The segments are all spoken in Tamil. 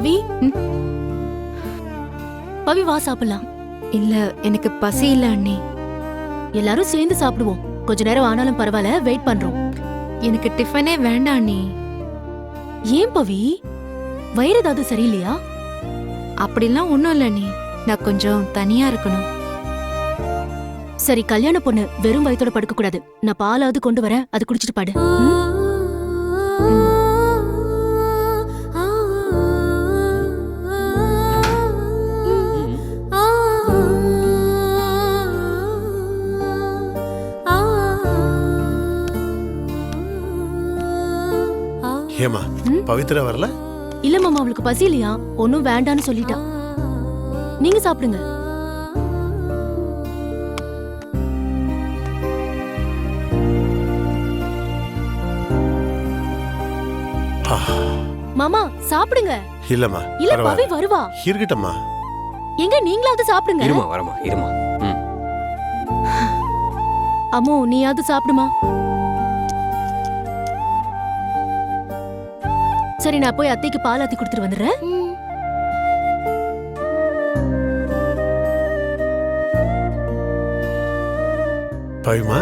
பவி? பவி வா சாப்பிடலாம். இல்ல எனக்கு பசி இல்ல அண்ணி. எல்லாரும் சேர்ந்து சாப்பிடுவோம். கொஞ்ச நேரம் ஆனாலும் பரவாயில்ல வெயிட் பண்றோம். எனக்கு டிஃபனே வேண்டாம் அண்ணி. ஏன் பவி? வயிறு ஏதாவது சரியில்லையா? அப்படிலாம் ஒண்ணும் இல்ல அண்ணி. நான் கொஞ்சம் தனியா இருக்கணும். சரி கல்யாண பொண்ணு வெறும் வயித்தோட படுக்க கூடாது. நான் பாலாவது கொண்டு வரேன் அது குடிச்சிட்டு பாடு. பவித்ரா வரல? இல்ல மாமா அவளுக்கு பசி இல்லையா? ஒன்னும் வேண்டான்னு சொல்லிட்டா. நீங்க சாப்பிடுங்க. மாமா சாப்பிடுங்க. இல்லம்மா இல்ல பவி வருவா. இருக்கட்டம்மா. எங்க நீங்களாவது சாப்பிடுங்க. இருமா வரமா இருமா. அம்மோ நீயாவது சாப்பிடுமா? சரி நான் போய் அத்தைக்கு பால் ஆத்தி கொடுத்துட்டு வந்துடுறேன். பவிமா?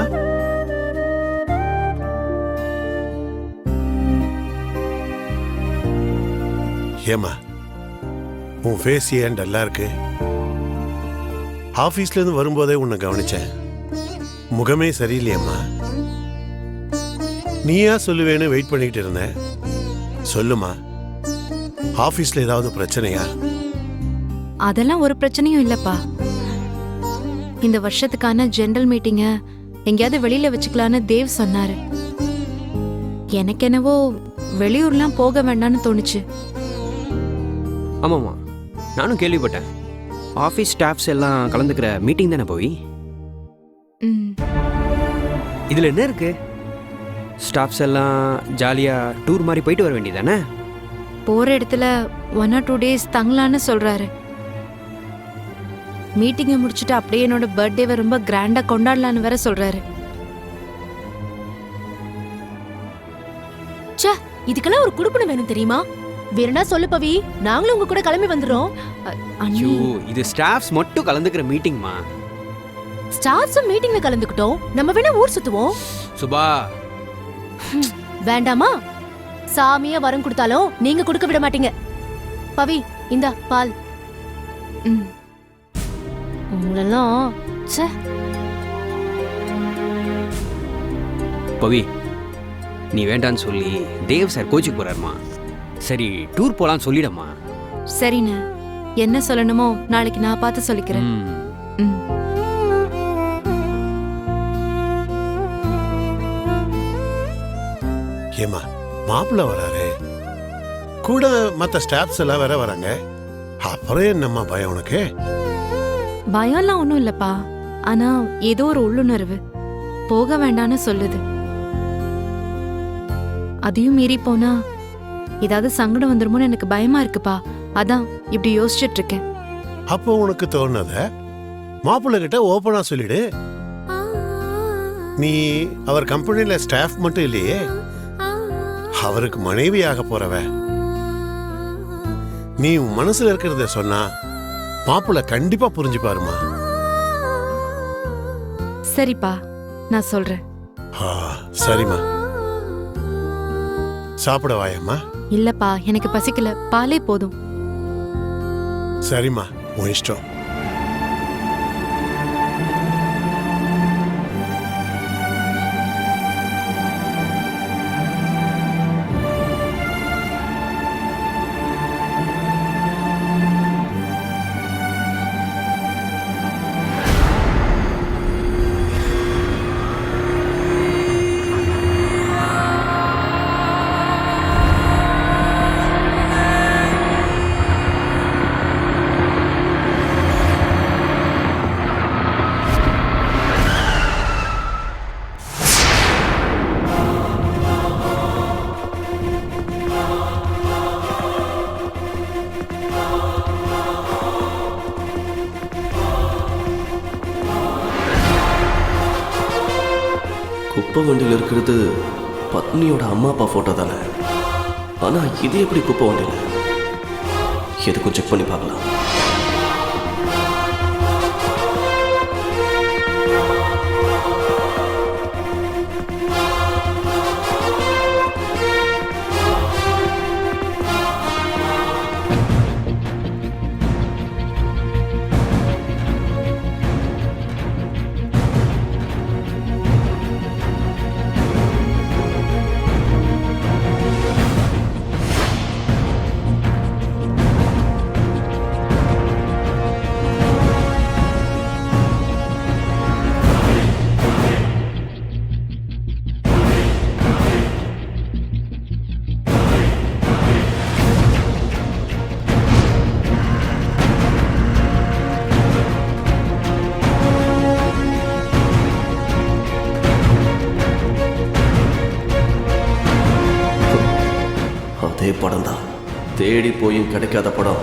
ஏமா உன் ஃபேஸ் ஏன் டல்லா இருக்கு? ஆபீஸ்ல இருந்து வரும்போதே உன்னை கவனிச்சேன். முகமே சரியில்லையம்மா. நீயா சொல்லுவேன்னு வெயிட் பண்ணிக்கிட்டு இருந்தேன். சொல்லுமா? ஆபீஸ்ல ஏதாவது பிரச்சனையா? அதெல்லாம் ஒரு பிரச்சனையும் இல்லப்பா. இந்த வருஷத்துக்கான ஜெனரல் மீட்டிங்க எங்கேயாவது வெளியில வச்சுக்கலான்னு தேவ் சொன்னாரு. எனக்கு என்னவோ வெளியூர்லாம் போக வேண்டாம்னு தோணுச்சு. ஆமாம்மா. நானும் கேள்விப்பட்டேன். ஆஃபீஸ் ஸ்டாஃப்ஸ் எல்லாம் கலந்துக்கிற மீட்டிங் தானே போய்? ம், இதில் என்ன இருக்கு? ஸ்டாஃப்ஸ் எல்லாம் ஜாலியாக டூர் மாதிரி போயிட்டு வர வேண்டியதானே? போற இடத்துல ஒன் ஆர் டூ டேஸ் தங்கலான்னு சொல்றாரு. மீட்டிங்கை முடிச்சுட்டு அப்படியே என்னோட பர்த்டேவை ரொம்ப கிராண்டா கொண்டாடலான்னு வேற சொல்றாரு. ச்சே இதுக்கெல்லாம் ஒரு குடுப்பணம் வேணும் தெரியுமா? வேறனா சொல்லு பவி நாங்களும் உங்க கூட கிளம்பி வந்துடுறோம். அண்ணி ஐயோ இது ஸ்டாஃப்ஸ் மட்டும் கலந்துக்கிற மீட்டிங்மா ஸ்டார்ஸும் மீட்டிங்ல கலந்துக்கிட்டோம். நம்ம வேணா ஊர் சுத்துவோம். சுபா வேண்டாமா? சாமியா வரம் கொடுத்தாலும் நீங்க கொடுக்க விட மாட்டீங்க. பவி இந்தா பால். ம், உங்களெல்லாம் பவி நீ வேண்டான்னு சொல்லி தேவ் சார் கோச்சுக்கு போறாருமா? சரி டூர் போலான்னு சொல்லிடம்மா. சரிண்ணே. என்ன சொல்லணுமோ நாளைக்கு நான் பார்த்து சொல்லிக்கிறேன். ம். ஏமா மாப்பிள்ள வராரு. கூட மத்த ஸ்டாஃப்ஸ் எல்லாம் வேற வராங்க. அப்புறம் என்னம்மா பயம் உனக்கு? பயம்லாம் ஒன்றும் இல்லப்பா. ஆனா ஏதோ ஒரு உள்ளுணர்வு. போக வேண்டாம்னு சொல்லுது. அதையும் மீறி போனா ஏதாவது சங்கடம் வந்துருமோன்னு எனக்கு பயமா இருக்குப்பா. அதான் இப்படி யோசிச்சுட்டு இருக்கேன் அப்போ உனக்கு தோணுத மாப்பிள்ள கிட்ட ஓப்பனா சொல்லிடு. நீ அவர் கம்பெனில ஸ்டாஃப் மட்டும் இல்லையே. அவருக்கு மனைவியாக போறவ. நீ உன் மனசுல இருக்கிறத சொன்னா மாப்பிள்ள கண்டிப்பா புரிஞ்சுப்பாருமா. சரிப்பா நான் சொல்றேன். ஆ, சரிம்மா. சாப்பிட வாயம்மா. இல்லப்பா எனக்கு பசிக்கல. பாலே போதும். சரிம்மா உன் இஷ்டம். குப்பை வண்டியில் இருக்கிறது பத்னியோட அம்மா அப்பா ஃபோட்டோ தானே? ஆனால் இது எப்படி குப்பை வண்டியில் எதுக்கும் செக் பண்ணி பார்க்கலாம். படம் தான் தேடி போயும் கிடைக்காத படம்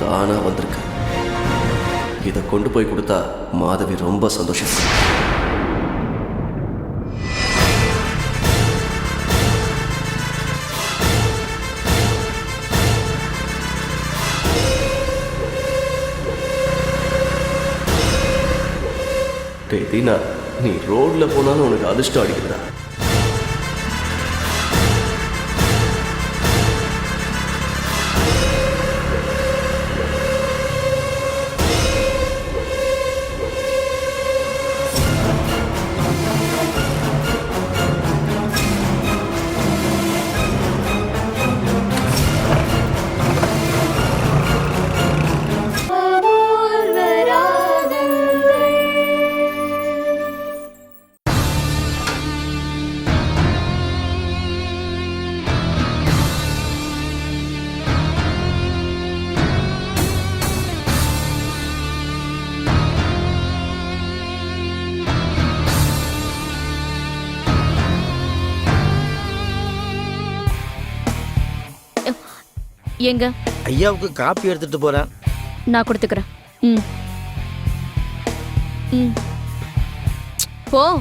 தானா வந்திருக்கு. இதை கொண்டு போய் கொடுத்தா மாதவி ரொம்ப சந்தோஷம். டே தீனா நீ ரோட்ல போனாலும் உனக்கு அதிர்ஷ்டம் அடிக்கிறதா எங்க? ஐயாவுக்கு காப்பி எடுத்துட்டு போறேன். நான் கொடுத்துக்கிறேன். ம். ம். போ.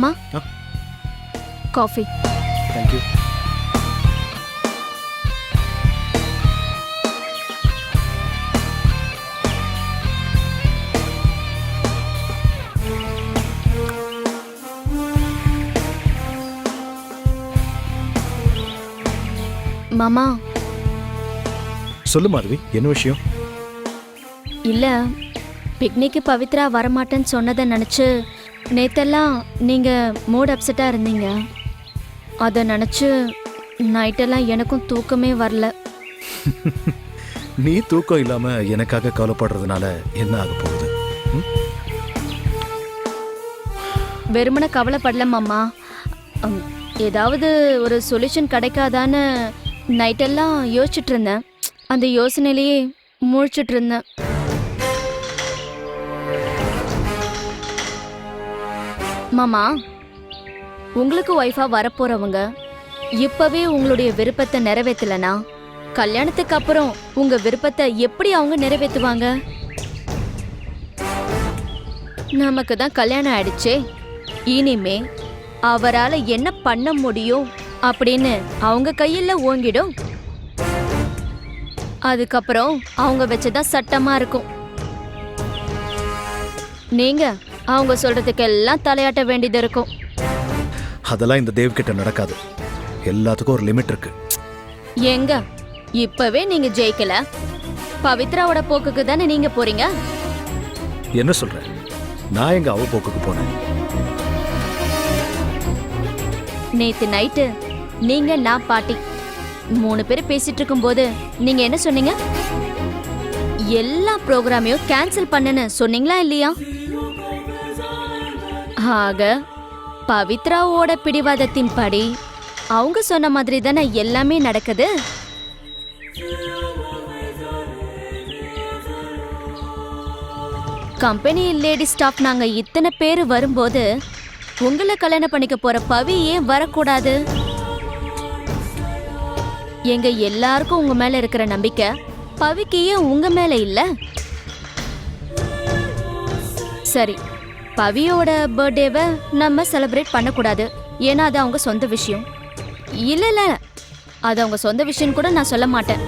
மாமா? காஃபி. தேங்க்யூ மாமா? சொல்லு மாதவி என்ன விஷயம்? இல்ல பிக்னிக்கு பவித்ரா வரமாட்டேன்னு சொன்னதை நினைச்சு நேத்தெல்லாம் நீங்க மூட் அப்செட்டா இருந்தீங்க. அதை நினைச்சு நைட்டெல்லாம் எனக்கும் தூக்கமே வரல. நீ தூக்கம் இல்லாம எனக்காக கவலைப்படுறதுனால என்ன ஆக போகுது? வெறுமனே கவலைப்படல மாமா. அம், ஏதாவது ஒரு சொல்யூஷன் கிடைக்காதான்னு நைட்டெல்லாம் யோசிச்சுட்டு இருந்தேன். அந்த யோசனையிலேயே முழிச்சிட்டு இருந்தேன். மாமா உங்களுக்கு ஒய்ஃபா வரப்போறவங்க இப்பவே உங்களுடைய விருப்பத்தை நிறைவேற்றலனா கல்யாணத்துக்கு அப்புறம் உங்க விருப்பத்தை எப்படி அவங்க நிறைவேற்றுவாங்க நமக்கு தான் கல்யாணம் ஆயிடுச்சே இனிமே அவரால் என்ன பண்ண முடியும் அப்படின்னு அவங்க கையில் ஓங்கிடும். அதுக்கப்புறம் அவங்க வச்சதான் சட்டமா இருக்கும். நீங்க அவங்க சொல்றதுக்கெல்லாம் தலையாட்ட வேண்டியது இருக்கும். அதெல்லாம் இந்த தேவ் கிட்ட நடக்காது. எல்லாத்துக்கும் ஒரு லிமிட் இருக்கு. எங்க? இப்பவே நீங்க ஜெயிக்கல? பவித்ராவோட போக்குக்கு தானே நீங்க போறீங்க? என்ன சொல்ற? நான் எங்க அவ போக்குக்கு போனேன்? நேத்து நைட்டு நீங்க நான் பாட்டி மூணு பேர் பேசிட்டு இருக்கும்போது நீங்க என்ன சொன்னீங்க? எல்லா ப்ரோக்ராமையும் கேன்சல் பண்ணுன்னு சொன்னீங்களா இல்லையா? ஆக பவித்ராவோட பிடிவாதத்தின் படி அவங்க சொன்ன மாதிரி தானே எல்லாமே நடக்குது? கம்பெனி லேடி ஸ்டாஃப் நாங்க இத்தனை பேர் வரும்போது உங்களை கல்யாணம் பண்ணிக்க போற பவி ஏன் வரக்கூடாது? எங்க எல்லாருக்கும் உங்க மேல இருக்கிற நம்பிக்கை பவிக்கு ஏன் உங்க மேல இல்ல? சரி பவியோட பர்த்டேவை நம்ம செலிப்ரேட் பண்ணக்கூடாது. ஏன்னா அது அவங்க சொந்த விஷயம். இல்லை இல்லை. அது அவங்க சொந்த விஷயம் கூட நான் சொல்ல மாட்டேன்.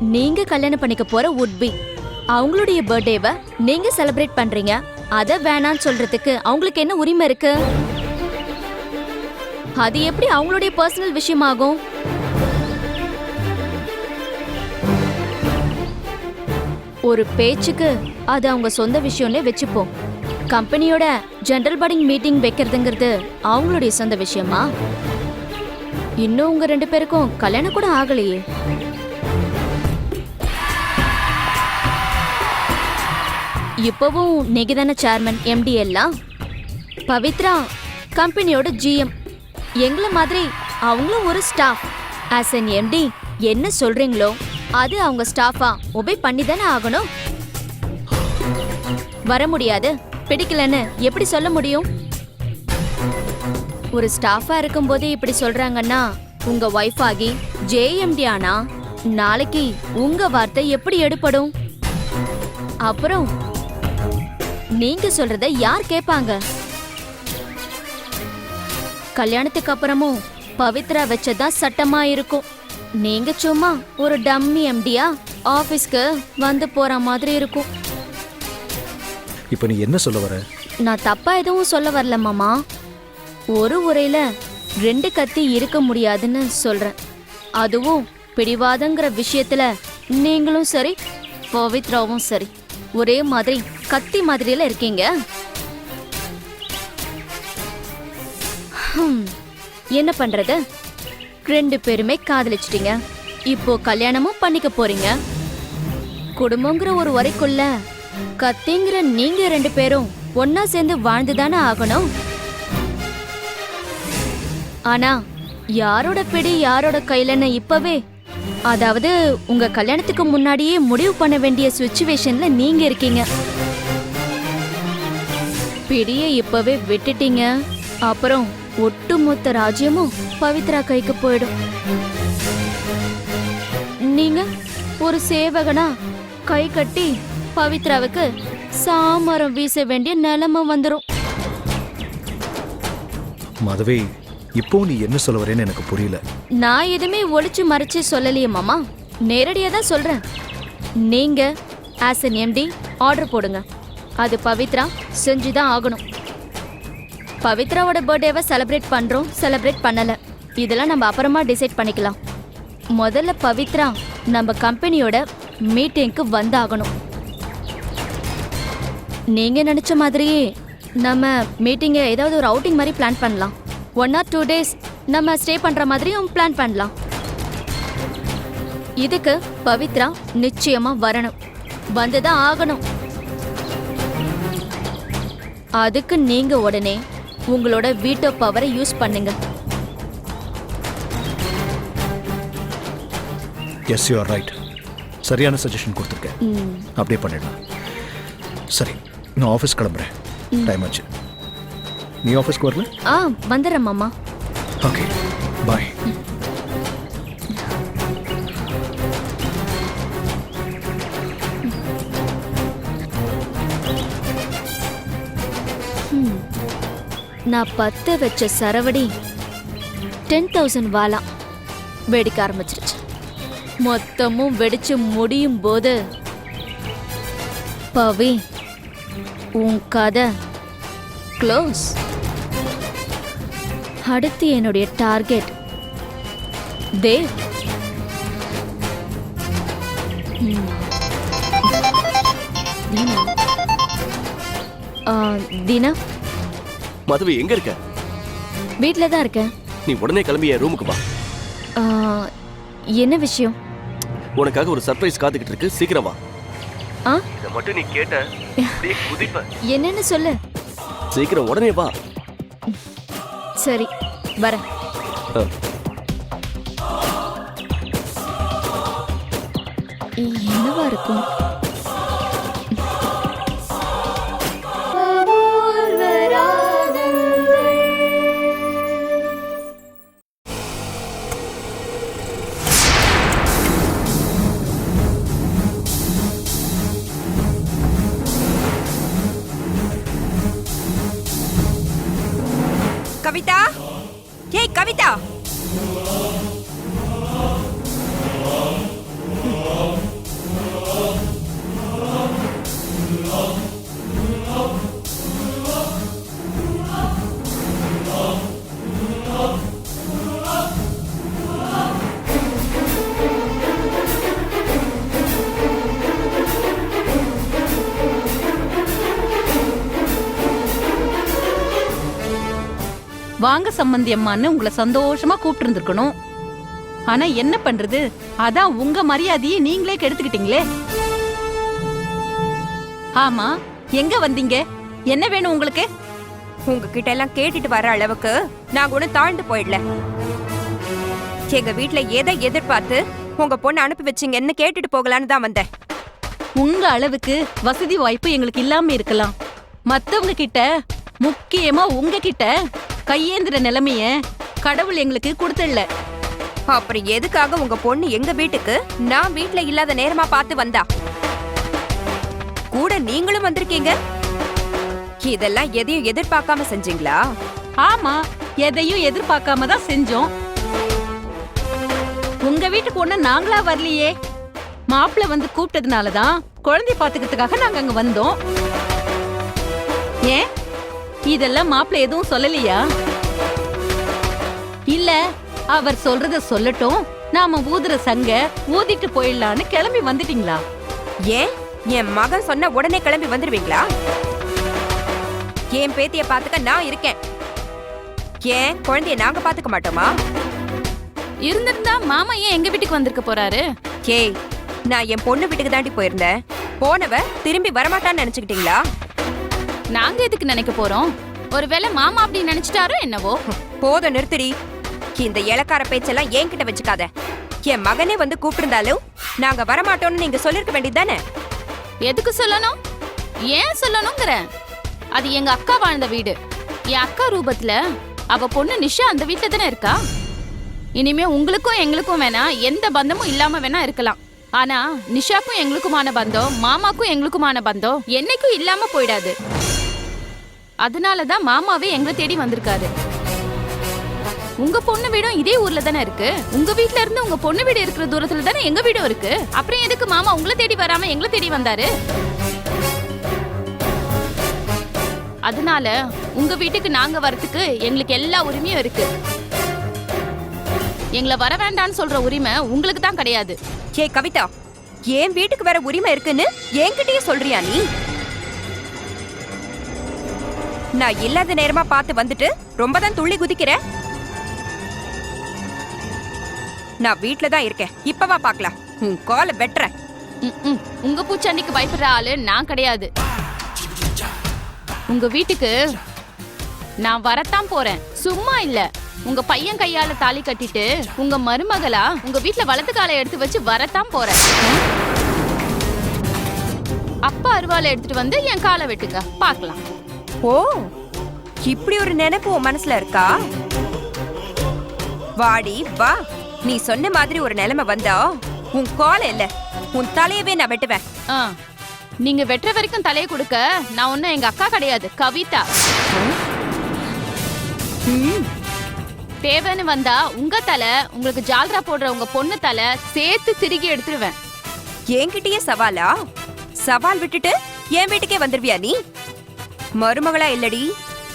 நீங்க கல்யாணம் பண்ணிக்க போற உட்பி அவங்களுடைய பர்த்டேவை நீங்க செலிப்ரேட் பண்றீங்க. அதை வேணான்னு சொல்றதுக்கு அவங்களுக்கு என்ன உரிமை இருக்கு? அது எப்படி அவங்களுடைய பர்சனல் விஷயமாகும்? ஒரு பேச்சுக்கு அது அவங்க சொந்த விஷயம்னே வச்சுப்போம். கம்பெனியோட ஜெனரல் பாடிங் மீட்டிங் வைக்கிறதுங்கிறது அவங்களுடைய சொந்த விஷயமா? இன்னும் உங்க ரெண்டு பேருக்கும் கல்யாணம் கூட ஆகலையே. இப்பவும் நெகிதான சேர்மன் எம்டி எல்லாம் பவித்ரா கம்பெனியோட ஜிஎம் எங்களை மாதிரி அவங்களும் ஒரு ஸ்டாஃப் ஆஸ் என் எம்டி என்ன சொல்றீங்களோ? அது அவங்க ஸ்டாஃபா ஒபே பண்ணி தானே ஆகணும்? வர முடியாது. பிடிக்கலன்னு எப்படி சொல்ல முடியும்? ஒரு ஸ்டாஃபா இருக்கும்போது இப்படி சொல்றாங்கன்னா உங்க ஒய்ஃப் ஆகி ஜேஎம்டி ஆனா நாளைக்கு உங்க வார்த்தை எப்படி எடுப்படும் அப்புறம் நீங்க சொல்றத யார் கேட்பாங்க? கல்யாணத்துக்கு அப்புறமும் பவித்ரா வச்சதான் சட்டமா இருக்கும். நீங்க சும்மா ஒரு டம்மி எம்டியா ஆபீஸ்க்கு வந்து போற மாதிரி இருக்கும். இப்போ நீ என்ன சொல்ல வர? நான் தப்பா எதுவும் சொல்ல வரல மாமா. ஒரு உரையில ரெண்டு கத்தி இருக்க முடியாதுன்னு சொல்றேன். அதுவும் பிடிவாதங்கிற விஷயத்துல நீங்களும் சரி பவித்ராவும் சரி. ஒரே மாதிரி கத்தி மாதிரியில இருக்கீங்க. ஹம், என்ன பண்றது? ரெண்டு பேருமே காதலிச்சிட்டீங்க. இப்போ கல்யாணமும் பண்ணிக்க போறீங்க. குடும்பங்கிற ஒரு வரைக்குள்ள கத்திங்கிற நீங்க ரெண்டு பேரும் ஒன்னா சேர்ந்து வாழ்ந்துதானே ஆகணும். ஆனா யாரோட பிடி யாரோட கையிலன்னு இப்பவே அதாவது உங்க கல்யாணத்துக்கு முன்னாடியே முடிவு பண்ண வேண்டிய சுச்சுவேஷன்ல நீங்க இருக்கீங்க. பிடியை இப்பவே விட்டுட்டீங்க. அப்புறம் ஒட்டுமொத்த ராஜ்யமும் பவித்ரா கைக்கு போயிடும். நீங்க ஒரு சேவகனா கை கட்டி பவித்ராவுக்கு சாமரம் வீச வேண்டிய நிலைமை வந்துரும். மாதவி இப்போ நீ என்ன சொல்ல வரேன்னு எனக்கு புரியல. நான் எதுவுமே ஒளிச்சு மறைச்சு சொல்லலையே மாமா. நேரடியா தான் சொல்றேன். நீங்க ஆஸ் என் எம்டி ஆர்டர் போடுங்க. அது பவித்ரா செஞ்சு தான் ஆகணும். பவித்ராவோட பர்த்டேவை செலிப்ரேட் பண்ணுறோம் செலிப்ரேட் பண்ணலை. இதெல்லாம் நம்ம அப்புறமா டிசைட் பண்ணிக்கலாம். முதல்ல பவித்ரா நம்ம கம்பெனியோட மீட்டிங்க்கு வந்தாகணும். நீங்கள் நினச்ச மாதிரியே நம்ம மீட்டிங்கை ஏதாவது ஒரு அவுட்டிங் மாதிரி பிளான் பண்ணலாம். ஒன் ஆர் டூ டேஸ் நம்ம ஸ்டே பண்ணுற மாதிரியும் பிளான் பண்ணலாம். இதுக்கு பவித்ரா நிச்சயமாக வரணும். வந்து தான் ஆகணும். அதுக்கு நீங்கள் உடனே உங்களோட வீட்டோ பவரை யூஸ் பண்ணுங்க. எஸ் யூ ஆர் ரைட் சரியான சஜஷன் கொடுத்துருக்கேன். அப்படியே பண்ணிடலாம். சரி நான் ஆஃபீஸ் கிளம்புறேன். டைம் ஆச்சு. நீ ஆஃபீஸ்க்கு வரல? ஆ வந்துடுறேன் மாமா. ஓகே பாய் நான் பத்து வச்ச சரவடி டென் தௌசண்ட் வாலா வெடிக்க ஆரம்பிச்சிருச்சு. மொத்தமும் வெடிச்சு முடியும் போது பவி உன் கதை க்ளோஸ் அடுத்து என்னுடைய டார்கெட் தேவ். தினம் மதுவை எங்க இருக்க? வீட்டில் தான் இருக்கேன். நீ உடனே கிளம்பி என் ரூமுக்கு வா. ஆ, என்ன விஷயம்? உனக்காக ஒரு சர்ப்ரைஸ் காத்துக்கிட்டு இருக்கு. சீக்கிரம் வா. ஆ? இதை மட்டும் நீ கேட்ட அப்படியே குதிப்ப. என்னன்னு சொல்லு. சீக்கிரம் உடனே வா. சரி வரேன். என்னவா இருக்கும்? வாங்க சம்மந்தி அம்மான்னு உங்களை சந்தோஷமா கூப்பிட்டு இருந்திருக்கணும் ஆனா என்ன பண்றது? அதான் உங்க மரியாதையை நீங்களே கெடுத்துக்கிட்டீங்களே. ஆமா எங்க வந்தீங்க? என்ன வேணும் உங்களுக்கு? உங்ககிட்ட எல்லாம் கேட்டுட்டு வர அளவுக்கு நான் கூட தாழ்ந்து போயிடல. எங்க வீட்ல எதை எதிர்பார்த்து உங்க பொண்ணு அனுப்பி வச்சீங்கன்னு கேட்டுட்டு போகலான்னு தான் வந்தேன். உங்க அளவுக்கு வசதி வாய்ப்பு எங்களுக்கு இல்லாம இருக்கலாம். மத்தவங்க கிட்ட முக்கியமா உங்ககிட்ட கையேந்திர நிலைமைய கடவுள் எங்களுக்கு கொடுத்துடல. அப்புறம் எதுக்காக உங்க பொண்ணு எங்க வீட்டுக்கு? நான் வீட்ல இல்லாத நேரமா பார்த்து வந்தா. கூட நீங்களும் வந்திருக்கீங்க? இதெல்லாம் எதையும் எதிர்பார்க்காம செஞ்சீங்களா? ஆமா எதையும் எதிர்பார்க்காம தான் செஞ்சோம். உங்க வீட்டுக்கு ஒண்ணு நாங்களா வரலையே. மாப்பிள்ளை வந்து கூப்பிட்டதுனால தான் குழந்தை பாத்துக்கிறதுக்காக நாங்க அங்க வந்தோம். ஏன்? இதெல்லாம் மாப்பிள்ளை எதுவும் சொல்லலையா? இல்ல அவர் சொல்றத சொல்லட்டும். நாம ஊதுற சங்க ஊதிட்டு போயிடலான்னு கிளம்பி வந்துட்டீங்களா? ஏன்? என் மகன் சொன்ன உடனே கிளம்பி வந்துருவீங்களா? என் பேத்திய பாத்துக்க நான் இருக்கேன். ஏன்? குழந்தைய நாங்க பாத்துக்க மாட்டோமா? இருந்திருந்தா மாமா ஏன் எங்க வீட்டுக்கு வந்திருக்க போறாரு? ஏய் நான் என் பொண்ணு வீட்டுக்கு தாண்டி போயிருந்தேன். போனவ திரும்பி வரமாட்டான்னு நினைச்சுக்கிட்டீங்களா? நாங்க எதுக்கு நினைக்க போறோம்? ஒருவேளை மாமா அப்படி நினைச்சிட்டாரோ என்னவோ? போதும் நிறுத்துடி. இந்த இலக்கார பேச்செல்லாம் என்கிட்ட வச்சுக்காத. என் மகனே வந்து கூப்பிட்டிருந்தாலும் நாங்க வரமாட்டோம்னு நீங்க சொல்லிருக்க வேண்டியதுதானே? எதுக்கு சொல்லணும்? ஏன் சொல்லணுங்கிற? அது எங்க அக்கா வாழ்ந்த வீடு. என் அக்கா ரூபத்துல அவ பொண்ணு நிஷா அந்த வீட்ல தானே இருக்கா? இனிமே உங்களுக்கும் எங்களுக்கும் வேணா எந்த பந்தமும் இல்லாம வேணா இருக்கலாம். ஆனா நிஷாக்கும் எங்களுக்குமான பந்தம் மாமாக்கும் எங்களுக்குமான பந்தம் என்னைக்கும் இல்லாம போயிடாது. அதனால தான் மாமாவே எங்களை தேடி வந்திருக்காரு. உங்க பொண்ணு வீடும் இதே ஊர்ல தானே இருக்கு? உங்க வீட்ல இருந்து உங்க பொண்ணு வீடு இருக்கிற தூரத்துல தானே எங்க வீடும் இருக்கு? அப்புறம் எதுக்கு மாமா உங்களை தேடி வராம எங்களை தேடி வந்தாரு? அதனால உங்க வீட்டுக்கு நாங்க வரதுக்கு எங்களுக்கு எல்லா உரிமையும் இருக்கு. எங்களை வர வேண்டாம்னு சொல்ற உரிமை உங்களுக்கு தான் கிடையாது. ஏ கவிதா என் வீட்டுக்கு வர உரிமை இருக்குன்னு என்கிட்டயே சொல்றியா நீ? நான் இல்லாத நேரமா பார்த்து வந்துட்டு ரொம்ப தான் துள்ளி குதிக்கிறேன் நான் வீட்ல தான் இருக்கேன். இப்பவா பார்க்கலாம். உன் கால வெட்டுறேன். ம், உங்க பூச்சாண்டிக்கு பயப்படுற ஆளு நான் கிடையாது. உங்க வீட்டுக்கு நான் வரத்தான் போறேன். சும்மா இல்ல. உங்க பையன் கையால தாலி கட்டிட்டு உங்க மருமகளா உங்க வீட்ல வலது காலை எடுத்து வச்சு வரத்தான் போறேன். அப்பா அருவாலை எடுத்துட்டு வந்து என் காலை வெட்டுங்க. பார்க்கலாம். ஓ இப்படி ஒரு நினைப்பு உன் மனசுல இருக்கா? வாடி வா. நீ சொன்ன மாதிரி ஒரு நிலைமை வந்தா உன் காலை இல்ல உன் தலையவே நான் வெட்டுவேன். ஆ நீங்க வெட்டுற வரைக்கும் தலையை கொடுக்க நான் ஒன்னும் எங்க அக்கா கிடையாது கவிதா. தேவைன்னு வந்தா உங்க தலை உங்களுக்கு ஜால்ரா போடுற உங்க பொண்ணு தலை சேர்த்து திருகி எடுத்துருவேன். என்கிட்டயே சவாலா? சவால் விட்டுட்டு என் வீட்டுக்கே வந்துருவியா நீ? மருமகளா இல்லடி?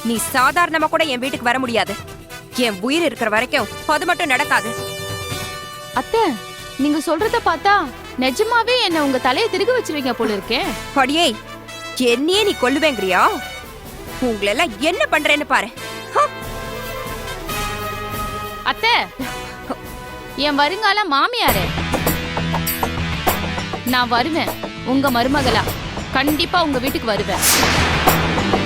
நீ சாதாரணமா கூட என் வீட்டுக்கு வர முடியாது. என் உயிர் இருக்கிற வரைக்கும் அது மட்டும் நடக்காது. அத்தை நீங்க சொல்றத பார்த்தா நிஜமாவே என்ன உங்க தலையை திருகி வச்சிருவீங்க போல இருக்கே. படியே என்னையே நீ கொல்லுவேங்கிறியா? உங்களெல்லாம் என்ன பண்றேன்னு பாரு! அத்தை என் வருங்கால மாமியாரே. நான் வருவேன் உங்க மருமகளா. கண்டிப்பா உங்க வீட்டுக்கு வருவேன். Thank you.